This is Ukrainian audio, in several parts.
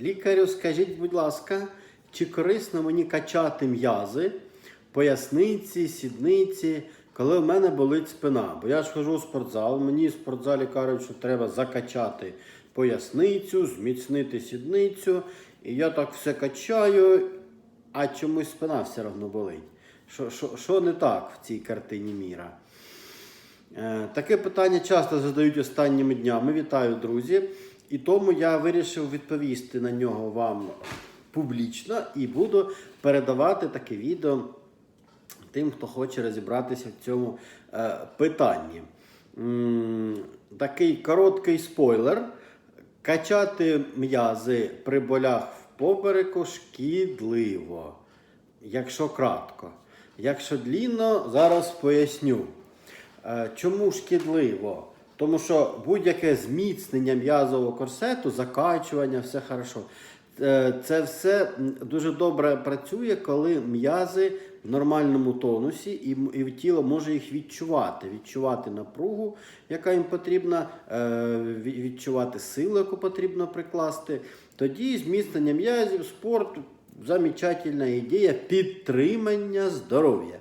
Лікарю, скажіть, будь ласка, чи корисно мені качати м'язи, поясниці, сідниці, коли в мене болить спина? Бо я ж хожу в спортзал, мені в спортзалі кажуть, що треба закачати поясницю, зміцнити сідницю. І я так все качаю, а чомусь спина все одно болить. Що, що, що не так в цій картині міра? Е, Таке питання часто задають останніми днями. Вітаю, друзі. І тому я вирішив відповісти на нього вам публічно і буду передавати таке відео тим, хто хоче розібратися в цьому е, питанні. М, Такий короткий спойлер. Качати м'язи при болях в попереку шкідливо, якщо кратко. Якщо длінно, зараз поясню. Е, Чому шкідливо? Тому що будь-яке зміцнення м'язового корсету, закачування, все хорошо. Е, Це все дуже добре працює, коли м'язи в нормальному тонусі, і, і тіло може їх відчувати, відчувати напругу, яка їм потрібна, е, відчувати силу, яку потрібно прикласти. Тоді зміцнення м'язів, спорт замечательна ідея підтримання здоров'я.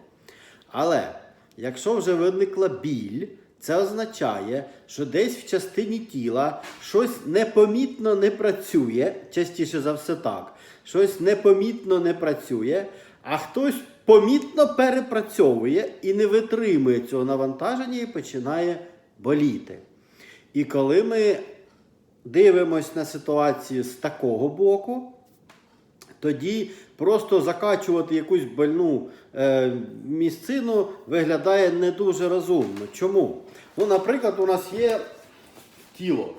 Але якщо вже виникла біль, це означає, що десь в частині тіла щось непомітно не працює, частіше за все так, щось непомітно не працює, а хтось помітно перепрацьовує і не витримує цього навантаження і починає боліти. І коли ми дивимося на ситуацію з такого боку, тоді просто закачувати якусь больну е, місцину виглядає не дуже розумно. Чому? Ну, наприклад, у нас є тіло.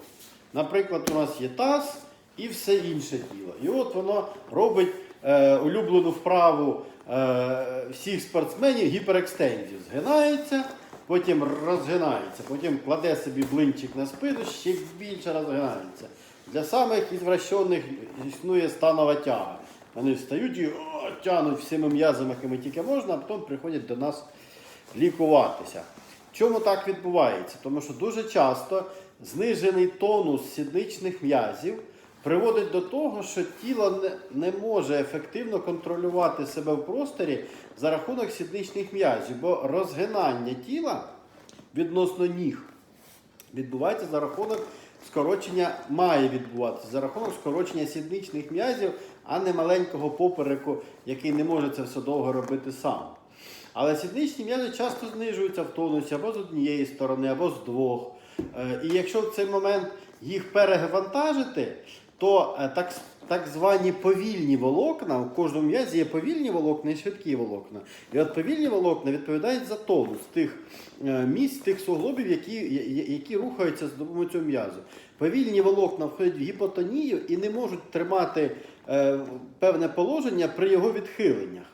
Наприклад, у нас є таз і все інше тіло. І от воно робить е, улюблену вправу е, всіх спортсменів гіперекстензію. Згинається, потім розгинається, потім кладе собі блинчик на спину, ще більше розгинається. Для самих ізвращених існує станова тяга. Вони встають і о, тягнуть всіми м'язами, якими тільки можна, а потім приходять до нас лікуватися. Чому так відбувається? Тому що дуже часто знижений тонус сідничних м'язів приводить до того, що тіло не може ефективно контролювати себе в просторі за рахунок сідничних м'язів, бо розгинання тіла відносно ніг відбувається за рахунок скорочення, має відбуватися за рахунок скорочення сідничних м'язів, а не маленького попереку, який не може це все довго робити сам. Але сідничні м'язи часто знижуються в тонусі або з однієї сторони, або з двох. Е, І якщо в цей момент їх перевантажити, то е, так, так звані повільні волокна, у кожному м'язі є повільні волокна і швидкі волокна. І от повільні волокна відповідають за тонус тих е, місць, тих суглобів, які, які рухаються з допомогою цього м'язу. Повільні волокна входять в гіпотонію і не можуть тримати певне положення при його відхиленнях.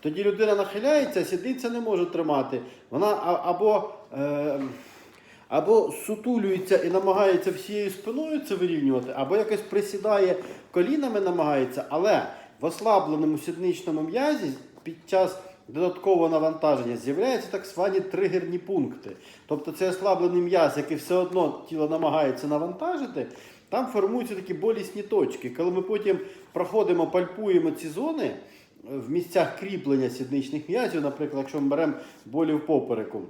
Тоді людина нахиляється, сідниця не може тримати. Вона або, е, або сутулюється і намагається всією спиною це вирівнювати, або якось присідає колінами, намагається, але в ослабленому сідничному м'язі під час додаткового навантаження з'являються так звані тригерні пункти. Тобто це ослаблений м'яз, який все одно тіло намагається навантажити. Там формуються такі болісні точки. Коли ми потім проходимо, пальпуємо ці зони, в місцях кріплення сідничних м'язів, наприклад, якщо ми беремо болі в попереку,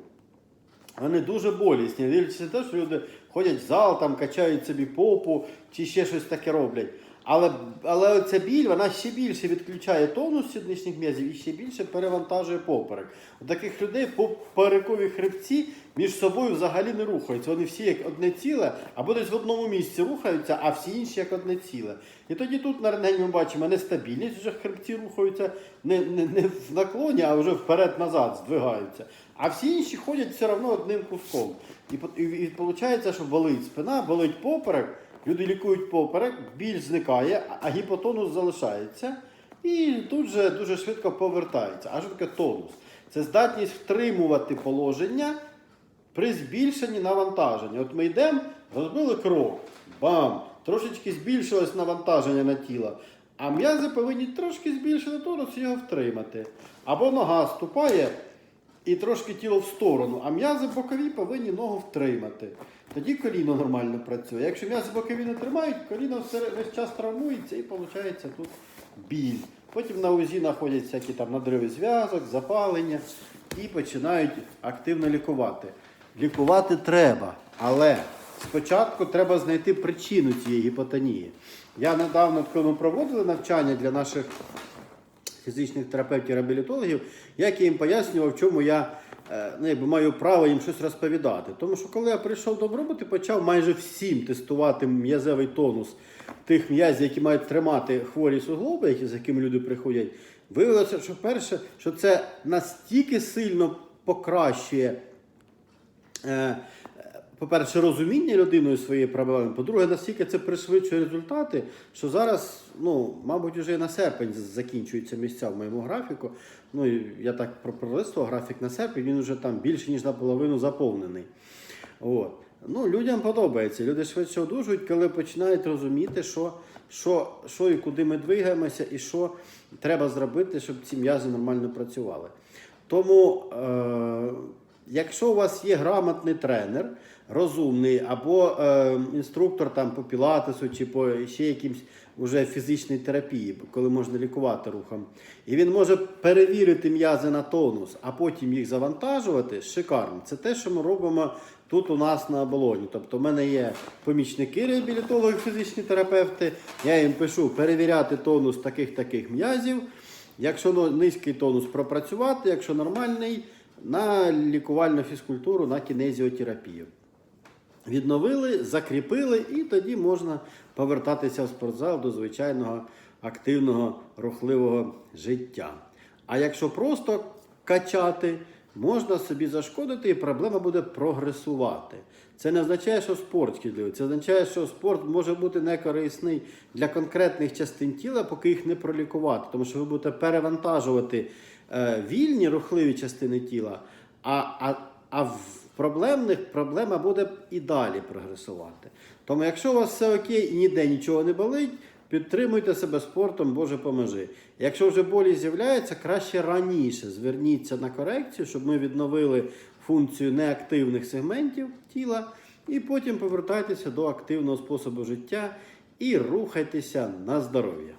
вони дуже болісні. Дивлячись на те, що люди ходять в зал, там качають собі попу чи ще щось таке роблять. Але, але ця біль вона ще більше відключає тонус сідничних м'язів і ще більше перевантажує поперек. У таких людей поперекові хребці між собою взагалі не рухаються. Вони всі як одне ціле, або десь в одному місці рухаються, а всі інші як одне ціле. І тоді тут на рентгені ми бачимо нестабільність, вже хребці рухаються не, не, не в наклоні, а вже вперед-назад здвигаються. А всі інші ходять все одно одним куском. І, по- і, і виходить, що болить спина, болить поперек, люди лікують поперек, біль зникає, а- гіпотонус залишається. І тут же дуже швидко повертається. А що таке тонус? Це здатність втримувати положення при збільшенні навантаження. От ми йдемо, розбили крок, бам! Трошечки збільшилось навантаження на тіло. А м'язи повинні трошки збільшити тонус і його втримати. Або нога ступає, і трошки тіло в сторону, а м'язи бокові повинні ногу втримати. Тоді коліно нормально працює. Якщо м'язи бокові не тримають, коліно весь час травмується і виходить тут біль. Потім на УЗІ знаходять всякі там надриви зв'язок, запалення і починають активно лікувати. Лікувати треба, але спочатку треба знайти причину цієї гіпотонії. Я недавно, коли ми проводили навчання для наших фізичних терапевтів реабілітологів, як я їм пояснював, в чому я е, ну, якби маю право їм щось розповідати. Тому що коли я прийшов до роботи, почав майже всім тестувати м'язевий тонус тих м'язів, які мають тримати хворі суглоби, які, з якими люди приходять. Виявилося, що перше, що це настільки сильно покращує. По-перше, розуміння людиною своєї проблеми. По-друге, наскільки це пришвидшує результати, що зараз, ну, мабуть, вже на серпень закінчуються місця в моєму графіку. Ну, я так про пролистував графік на серпень, він вже там більше, ніж наполовину заповнений. От. Ну, людям подобається. Люди швидше одужують, коли починають розуміти, що, що, що і куди ми двигаємося, і що треба зробити, щоб ці м'язи нормально працювали. Тому, е, якщо у вас є грамотний тренер, розумний, або е, інструктор там, по пілатесу чи по ще якимсь уже фізичній терапії, коли можна лікувати рухом, і він може перевірити м'язи на тонус, а потім їх завантажувати, шикарно. Це те, що ми робимо тут у нас на оболоні. Тобто, в мене є помічники реабілітологи, фізичні терапевти. Я їм пишу перевіряти тонус таких-таких м'язів. Якщо низький тонус пропрацювати, якщо нормальний, на лікувальну фізкультуру, на кінезіотерапію. Відновили, закріпили, і тоді можна повертатися в спортзал до звичайного активного, рухливого життя. А якщо просто качати, можна собі зашкодити, і проблема буде прогресувати. Це не означає, що спорт шкідливий. Це означає, що спорт може бути некорисний для конкретних частин тіла, поки їх не пролікувати. Тому що ви будете перевантажувати е, вільні рухливі частини тіла, а, а, а в проблемних проблема буде і далі прогресувати. Тому, якщо у вас все окей і ніде нічого не болить, підтримуйте себе спортом, Боже поможи. Якщо вже болі з'являються, краще раніше зверніться на корекцію, щоб ми відновили функцію неактивних сегментів тіла, і потім повертайтеся до активного способу життя і рухайтеся на здоров'я.